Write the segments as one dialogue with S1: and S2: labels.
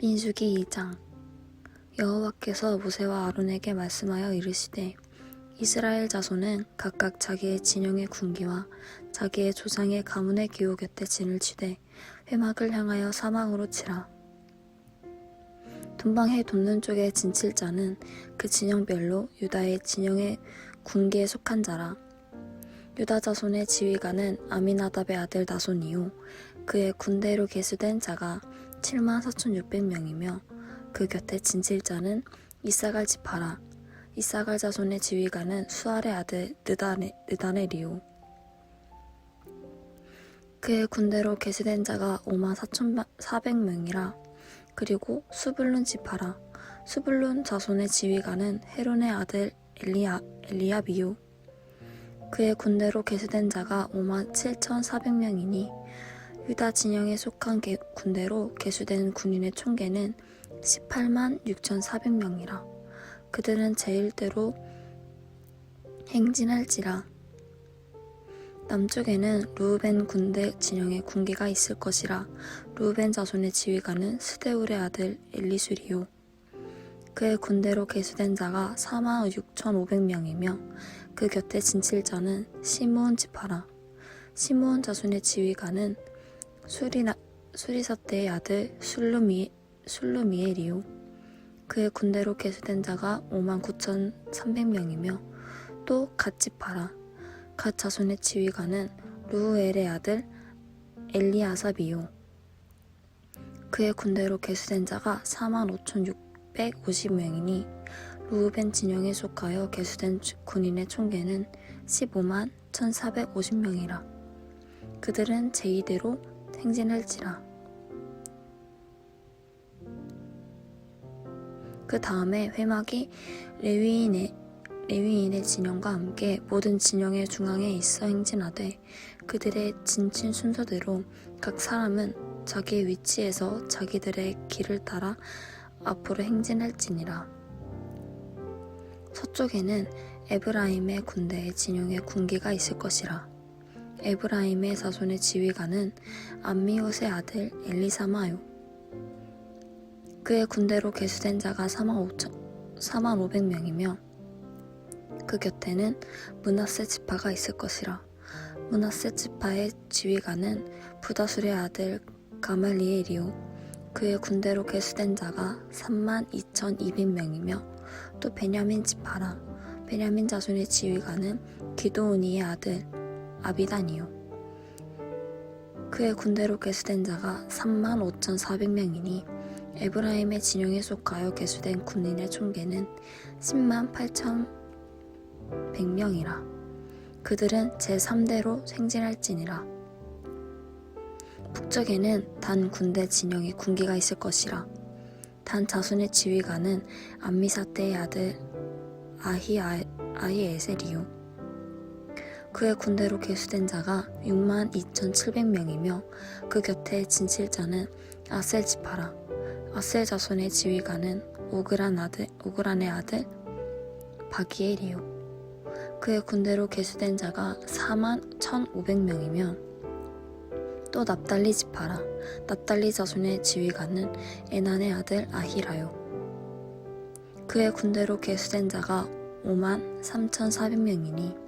S1: 민수기 2장 여호와께서 모세와 아론에게 말씀하여 이르시되 이스라엘 자손은 각각 자기의 진영의 군기와 자기의 조상의 가문의 기호 곁에 진을 치되 회막을 향하여 사망으로 치라. 동방해 돋는 쪽에 진칠 자는 그 진영별로 유다의 진영의 군기에 속한 자라. 유다 자손의 지휘관은 아미나답의 아들 나손이요. 그의 군대로 계수된 자가 7만 4,600명이며 그 곁에 진칠 자는 이사갈 지파라 이사갈 자손의 지휘관은 수알의 아들 느다네, 느다네리오. 그의 군대로 계수된 자가 5만 4,400명이라 그리고 수블룬 지파라 수블룬 자손의 지휘관은 헤론의 아들 엘리야, 엘리야비요 그의 군대로 계수된 자가 5만 7,400명이니 유다 진영에 속한 개- 군대로 계수된 군인의 총계는 18만 6,400명이라. 그들은 제일대로 행진할지라. 남쪽에는 루벤 군대 진영의 군기가 있을 것이라. 루벤 자손의 지휘관은 스데울의 아들 엘리수리요. 그의 군대로 계수된 자가 4만 6,500명이며 그 곁에 진칠 자는 시므온 지파라. 시므온 자손의 지휘관은 수리나, 수리사대의 아들 술루미, 술루미엘이요. 그의 군대로 계수된 자가 5만 9,300명이며 또 갓지파라. 갓 자손의 지휘관은 루우엘의 아들 엘리아삽이요. 그의 군대로 계수된 자가 4만 5,650명이니 루우벤 진영에 속하여 계수된 군인의 총계는 15만 1,450명이라. 그들은 제2대로 행진할지라. 그 다음에 회막이 레위인의 레위인의 진영과 함께 모든 진영의 중앙에 있어 행진하되 그들의 진친 순서대로 각 사람은 자기의 위치에서 자기들의 길을 따라 앞으로 행진할지니라. 서쪽에는 에브라임의 군대의 진영의 군기가 있을 것이라. 에브라임의 자손의 지휘관은 암미옷의 아들 엘리사마요. 그의 군대로 계수된 자가 4만 5천, 4만 500명이며 그 곁에는 문하세 지파가 있을 것이라. 문하세 지파의 지휘관은 부다술의 아들 가말리엘이요. 그의 군대로 계수된 자가 3만 2,200명이며 또 베냐민 지파라. 베냐민 자손의 지휘관은 기도오니의 아들 아비단이요. 그의 군대로 계수된 자가 3만 5,400명이니 에브라임의 진영에 속하여 계수된 군인의 총계는 10만 8,100명이라. 그들은 제3대로 생진할지니라. 북쪽에는 단 군대 진영의 군기가 있을 것이라. 단 자손의 지휘관은 암미사떼의 아들 아히 아, 아히에셀이요. 그의 군대로 계수된 자가 6만 2,700명이며 그 곁에 진칠 자는 아셀 지파라. 아셀 자손의 지휘관은 오그란 아들 오그란의 아들 바기엘이요. 그의 군대로 계수된 자가 4만 1,500명이며 또 납달리 지파라. 납달리 자손의 지휘관은 에난의 아들 아히라요. 그의 군대로 계수된 자가 5만 3,400명이니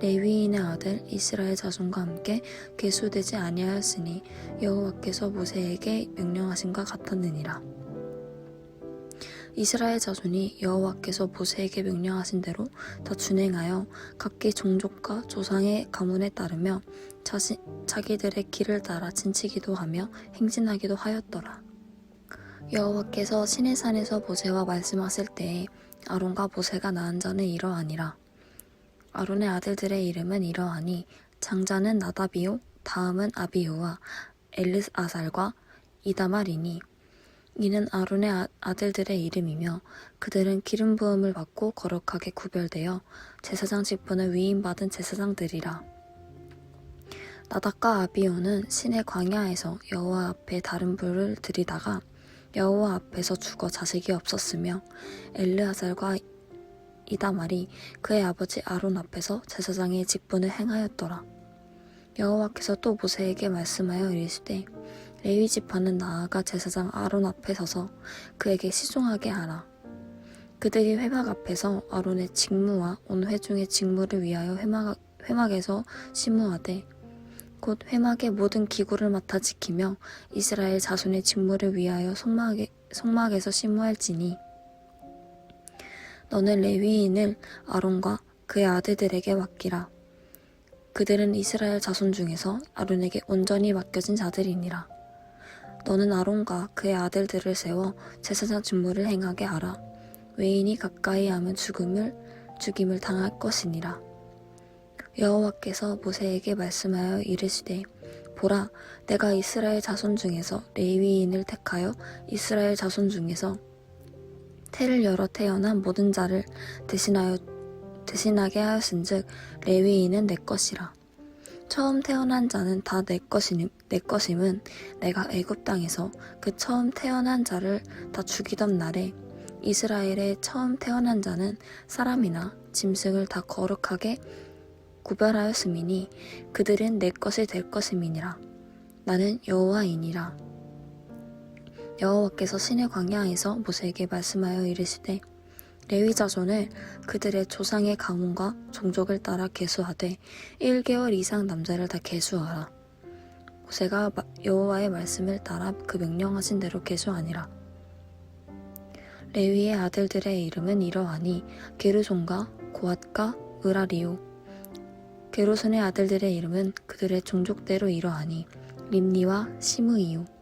S1: 레위인의 아들 이스라엘 자손과 함께 계수되지 아니하였으니 여호와께서 모세에게 명령하신과 같았느니라. 이스라엘 자손이 여호와께서 모세에게 명령하신 대로 다 준행하여 각기 종족과 조상의 가문에 따르며 자시, 자기들의 길을 따라 진치기도 하며 행진하기도 하였더라. 여호와께서 신의 산에서 모세와 말씀하실 때에 아론과 모세가 낳은 자는 이러하니라. 아론의 아들들의 이름은 이러하니 장자는 나다비요 다음은 아비요와 엘르아살과 이다말이니 이는 아론의 아- 아들들의 이름이며 그들은 기름 부음을 받고 거룩하게 구별되어 제사장 직분을 위임받은 제사장들이라. 나답과 아비오는 신의 광야에서 여호와 앞에 다른 불을 들이다가 여호와 앞에서 죽어 자식이 없었으며 엘르아살과 이다말이 그의 아버지 아론 앞에서 제사장의 직분을 행하였더라. 여호와께서 또 모세에게 말씀하여 이르시되 레위 지파는 나아가 제사장 아론 앞에 서서 그에게 시종하게 하라. 그들이 회막 앞에서 아론의 직무와 온 회중의 직무를 위하여 회막, 회막에서 심무하되 곧 회막의 모든 기구를 맡아 지키며 이스라엘 자손의 직무를 위하여 성막에, 성막에서 심무할지니 너는 레위인을 아론과 그의 아들들에게 맡기라. 그들은 이스라엘 자손 중에서 아론에게 온전히 맡겨진 자들이니라. 너는 아론과 그의 아들들을 세워 제사장 직무를 행하게 하라. 외인이 가까이 하면 죽음을 죽임을 당할 것이니라. 여호와께서 모세에게 말씀하여 이르시되 보라 내가 이스라엘 자손 중에서 레위인을 택하여 이스라엘 자손 중에서 태를 열어 태어난 모든 자를 대신하여 대신하게 하였은즉 레위인은 내 것이라. 처음 태어난 자는 다 내 것이니 내 것임은 내가 애굽 땅에서 그 처음 태어난 자를 다 죽이던 날에 이스라엘의 처음 태어난 자는 사람이나 짐승을 다 거룩하게 구별하였음이니 그들은 내 것이 될 것임이니라. 나는 여호와이니라. 여호와께서 신의 광야에서 모세에게 말씀하여 이르시되 레위 자손을 그들의 조상의 가문과 종족을 따라 계수하되 1개월 이상 남자를 다 계수하라. 모세가 마- 여호와의 말씀을 따라 그 명령하신 대로 계수하니라. 레위의 아들들의 이름은 이러하니 게르손과 고앗과 으라리오 게르손의 아들들의 이름은 그들의 종족대로 이러하니 림니와 시므이요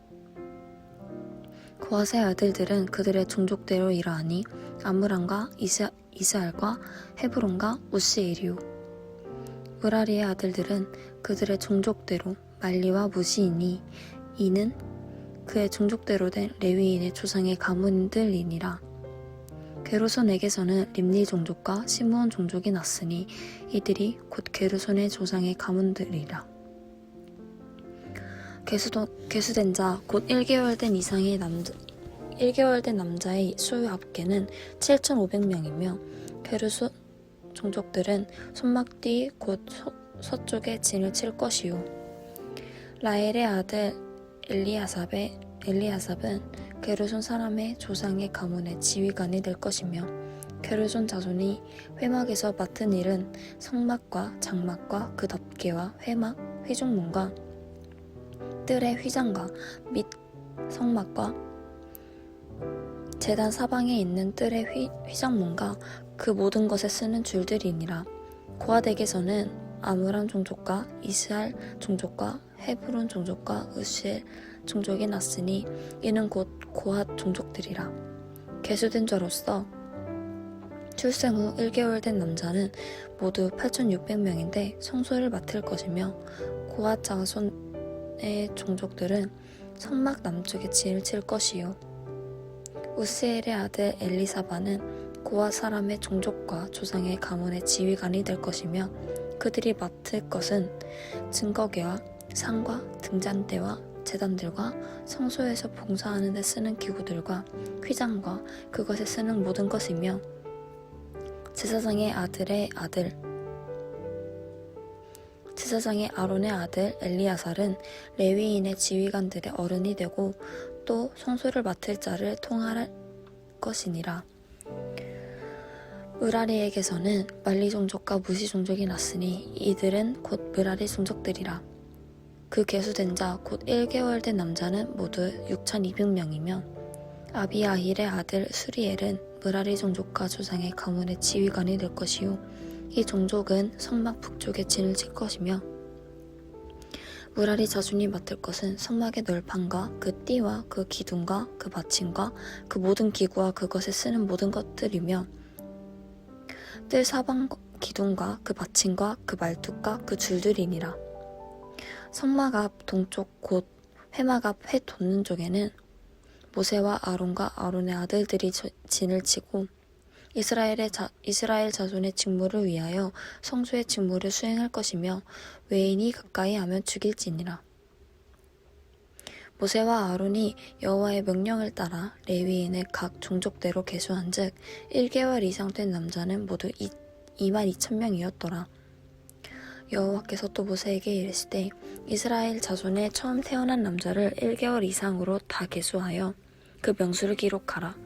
S1: 고앗의 아들들은 그들의 종족대로 이러하니 아므람과 이스, 이스알과 헤브론과 우시에리오 으라리의 아들들은 그들의 종족대로 말리와 무시이니 이는 그의 종족대로 된 레위인의 조상의 가문들이니라. 게르손에게서는 림니 종족과 시므온 종족이 났으니 이들이 곧 게르손의 조상의 가문들이라 계수도, 계수된 자 곧 1개월 된 이상의 남자 1개월 된 남자의 수요 합계는 7,500명이며 게르손 종족들은 손막 뒤 곧 서, 서쪽에 진을 칠 것이요. 라엘의 아들 엘리아삽의 엘리아삽은 게르손 사람의 조상의 가문의 지휘관이 될 것이며 게르손 자손이 회막에서 맡은 일은 성막과 장막과 그 덮개와 회막 회중문과 뜰의 휘장과 및 성막과 재단 사방에 있는 뜰의 휘, 휘장문과 그 모든 것에 쓰는 줄들이니라. 고아댁에서는 아므람 종족과 이스할 종족과 헤브론 종족과 으시엘 종족이 났으니 이는 곧 고앗 종족들이라. 계수된 자로서 출생 후 1개월 된 남자는 모두 8,600명인데 성소를 맡을 것이며 고앗 자손 의 종족들은 성막 남쪽에 진을 칠 것이요. 우스엘의 아들 엘리사바는 고아 사람의 종족과 조상의 가문의 지휘관이 될 것이며 그들이 맡을 것은 증거계와 상과 등잔대와 재단들과 성소에서 봉사하는 데 쓰는 기구들과 휘장과 그것에 쓰는 모든 것이며 제사장의 아들의 아들 제사장의 아론의 아들 엘리야살은 레위인의 지휘관들의 어른이 되고 또 성소를 맡을 자를 통할 것이니라. 으라리에게서는 말리 종족과 무시 종족이 났으니 이들은 곧 으라리 종족들이라. 그 계수된 자 곧 1개월 된 남자는 모두 6,200명이며 아비아힐의 아들 수리엘은 무라리 종족과 조상의 가문의 지휘관이 될 것이요 이 종족은 성막 북쪽에 진을 칠 것이며 무라리 자손이 맡을 것은 성막의 널판과 그 띠와 그 기둥과 그 받침과 그 모든 기구와 그것에 쓰는 모든 것들이며 뜰 사방 기둥과 그 받침과 그 말뚝과 그 줄들이니라. 성막 앞 동쪽 곧 회막 앞 회 돋는 쪽에는 모세와 아론과 아론의 아들들이 저- 진을 치고 이스라엘의 자, 이스라엘 자손의 직무를 위하여 성소의 직무를 수행할 것이며 외인이 가까이 하면 죽일지니라. 모세와 아론이 여호와의 명령을 따라 레위인의 각 종족대로 계수한즉 1개월 이상 된 남자는 모두 2만 2천 명이었더라. 여호와께서 또 모세에게 이르시되 이스라엘 자손의 처음 태어난 남자를 1개월 이상으로 다 계수하여 그 명수를 기록하라.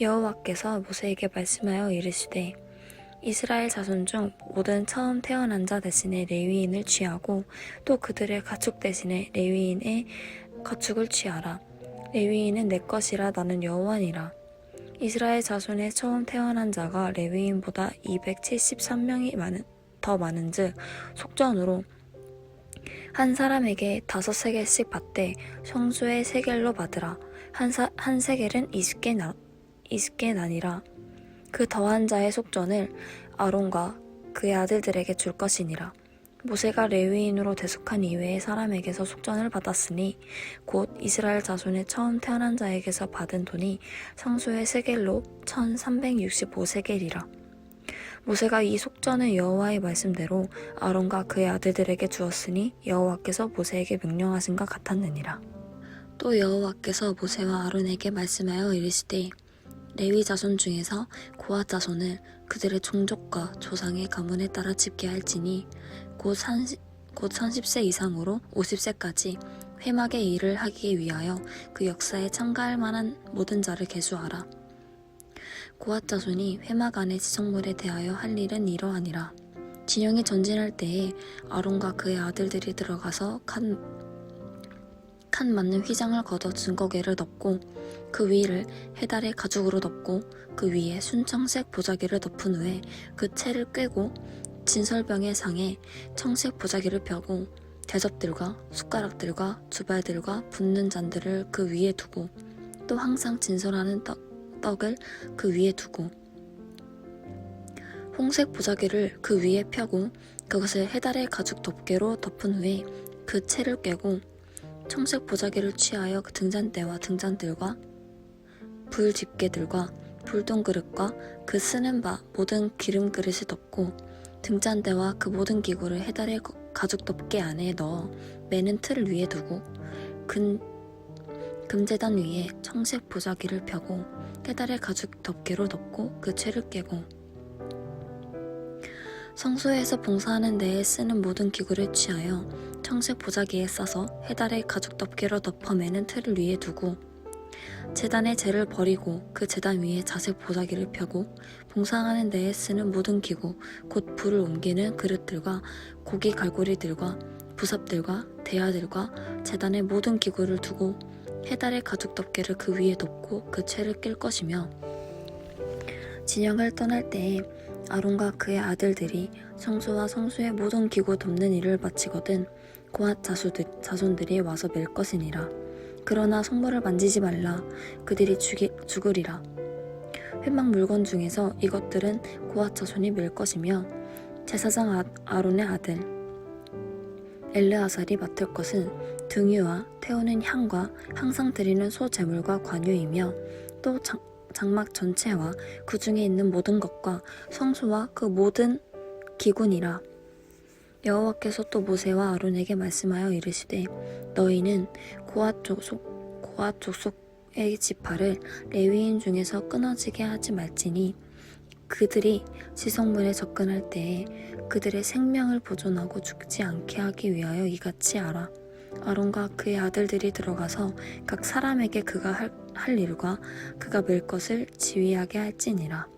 S1: 여호와께서 모세에게 말씀하여 이르시되 이스라엘 자손 중 모든 처음 태어난 자 대신에 레위인을 취하고 또 그들의 가축 대신에 레위인의 가축을 취하라. 레위인은 내 것이라 나는 여호와니라. 이스라엘 자손의 처음 태어난 자가 레위인보다 273명이 많은, 더 많은즉 속전으로 한 사람에게 다섯 세겔씩 받되 성수의 세겔로 받으라. 한, 사, 한 세겔은 20개 나, 20개 나니라. 그 더한 자의 속전을 아론과 그의 아들들에게 줄 것이니라. 모세가 레위인으로 대속한 이외의 사람에게서 속전을 받았으니 곧 이스라엘 자손의 처음 태어난 자에게서 받은 돈이 성소의 세겔로 1365세겔이라. 모세가 이 속전을 여호와의 말씀대로 아론과 그의 아들들에게 주었으니 여호와께서 모세에게 명령하신 것 같았느니라. 또 여호와께서 모세와 아론에게 말씀하여 이르시되 레위 자손 중에서 고아 자손을 그들의 종족과 조상의 가문에 따라 집계할지니 곧, 30, 곧 30세 이상으로 50세까지 회막의 일을 하기 위하여 그 역사에 참가할 만한 모든 자를 계수하라. 고앗 자손이 회막 안의 지성물에 대하여 할 일은 이러하니라. 진영이 전진할 때에 아론과 그의 아들들이 들어가서 칸, 칸 맞는 휘장을 걷어 증거계를 덮고 그 위를 해달의 가죽으로 덮고 그 위에 순청색 보자기를 덮은 후에 그 채를 꿰고 진설병의 상에 청색 보자기를 펴고 대접들과 숟가락들과 주발들과 붓는 잔들을 그 위에 두고 또 항상 진설하는 떡, 떡을 그 위에 두고 홍색 보자기를 그 위에 펴고 그것을 해달의 가죽 덮개로 덮은 후에 그 채를 꿰고 청색 보자기를 취하여 그 등잔대와 등잔들과 불 집게들과 불똥 그릇과 그 쓰는 바 모든 기름 그릇을 덮고 등잔대와 그 모든 기구를 해달의 거- 가죽 덮개 안에 넣어 매는 틀을 위에 두고 금, 금재단 위에 청색 보자기를 펴고 해달의 가죽 덮개로 덮고 그 채를 깨고 성소에서 봉사하는 데에 쓰는 모든 기구를 취하여 청색 보자기에 싸서 해달의 가죽 덮개로 덮어 매는 틀을 위에 두고 재단의 재를 버리고 그 재단 위에 자색 보자기를 펴고 봉사하는 데에 쓰는 모든 기구 곧 불을 옮기는 그릇들과 고기 갈고리들과 부삽들과 대야들과 재단의 모든 기구를 두고 해달의 가죽 덮개를 그 위에 덮고 그 채를 낄 것이며 진영을 떠날 때에 아론과 그의 아들들이 성소와 성소의 모든 기구 덮는 일을 마치거든 고앗 자손들이 와서 맬 것이니라. 그러나 성물을 만지지 말라. 그들이 죽이, 죽으리라. 회막 물건 중에서 이것들은 고앗 자손이 맬 것이며 제사장 아, 아론의 아들 엘르아살이 맡을 것은 등유와 태우는 향과 항상 드리는 소 제물과 관유이며 또 장, 장막 전체와 그 중에 있는 모든 것과 성소와 그 모든 기군이라. 여호와께서 또 모세와 아론에게 말씀하여 이르시되 너희는 고앗 족속 고앗 족속의 지파를 레위인 중에서 끊어지게 하지 말지니 그들이 지성문에 접근할 때에 그들의 생명을 보존하고 죽지 않게 하기 위하여 이같이 하라. 아론과 그의 아들들이 들어가서 각 사람에게 그가 할, 할 일과 그가 맬 것을 지휘하게 할지니라.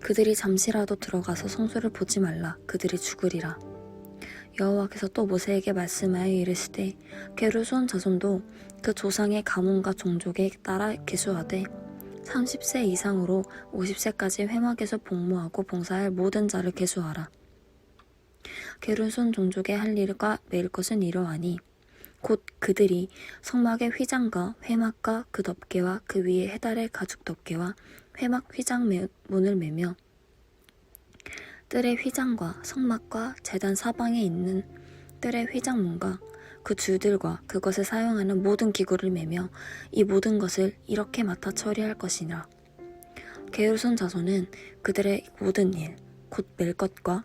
S1: 그들이 잠시라도 들어가서 성소를 보지 말라. 그들이 죽으리라. 여호와께서 또 모세에게 말씀하여 이르시되 게르손 자손도 그 조상의 가문과 종족에 따라 계수하되 30세 이상으로 50세까지 회막에서 복무하고 봉사할 모든 자를 계수하라. 게르손 종족의 할 일과 매일 것은 이러하니 곧 그들이 성막의 휘장과 회막과 그 덮개와 그 위에 해달의 가죽 덮개와 회막 휘장 매- 문을 매며 뜰의 휘장과 성막과 재단 사방에 있는 뜰의 휘장문과 그 줄들과 그것을 사용하는 모든 기구를 매며 이 모든 것을 이렇게 맡아 처리할 것이니라. 게르손 자손은 그들의 모든 일, 곧 멜 것과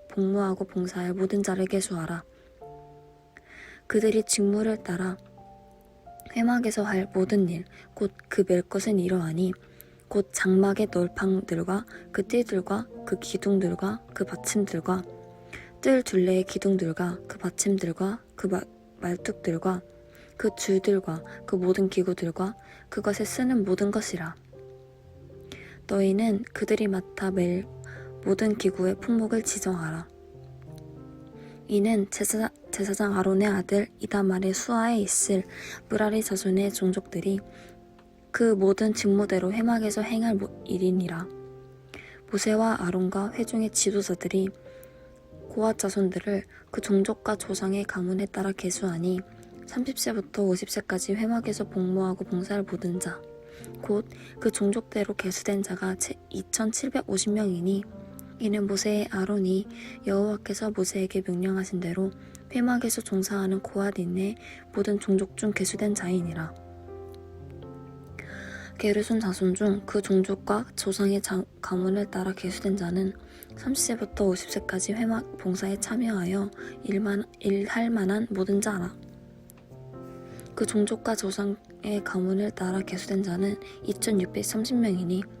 S1: 복무하고 봉사할 모든 자를 계수하라. 그들이 직무를 따라 회막에서 할 모든 일, 곧 그 멜 것은 이러하니 곧 장막의 널팡들과 그 띠들과 그 기둥들과 그 받침들과 뜰 둘레의 기둥들과 그 받침들과 그 마- 말뚝들과 그 줄들과 그 모든 기구들과 그것에 쓰는 모든 것이라. 너희는 그들이 맡아 멜 모든 기구의 품목을 지정하라. 이는 제사, 제사장 아론의 아들 이다말의 수하에 있을 무라리 자손의 종족들이 그 모든 직무대로 회막에서 행할 모- 일이니라. 모세와 아론과 회중의 지도자들이 고아 자손들을 그 종족과 조상의 가문에 따라 계수하니 30세부터 50세까지 회막에서 복무하고 봉사할 모든 자, 곧 그 종족대로 계수된 자가 2,750명이니 이는 모세의 아론이 여호와께서 모세에게 명령하신 대로 회막에서 종사하는 고아딘의 모든 종족 중 계수된 자이니라. 게르손 자손 중 그 종족과 조상의 자- 가문을 따라 계수된 자는 30세부터 50세까지 회막 봉사에 참여하여 일만, 일할 만한 모든 자라. 그 종족과 조상의 가문을 따라 계수된 자는 2,630명이니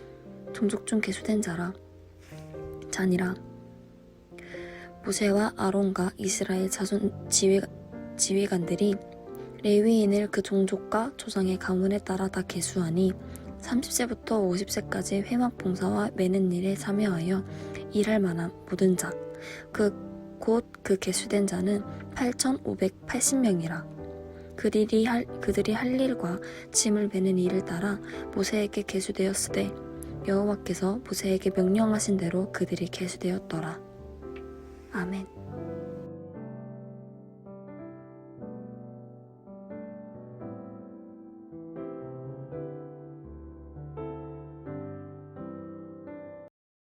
S1: 종족 중 계수된 자라. 자니라. 모세와 아론과 이스라엘 자손 지휘, 지휘관들이 레위인을 그 종족과 조상의 가문에 따라 다 계수하니 30세부터 50세까지 회막 봉사와 매는 일에 참여하여 일할 만한 모든 자, 그 곧그 계수된 자는 8,580명이라. 그들이 할, 그들이 할 일과 짐을 매는 일을 따라 모세에게 계수되었으되 여호와께서 모세에게 명령하신 대로 그들이 계수되었더라. 아멘.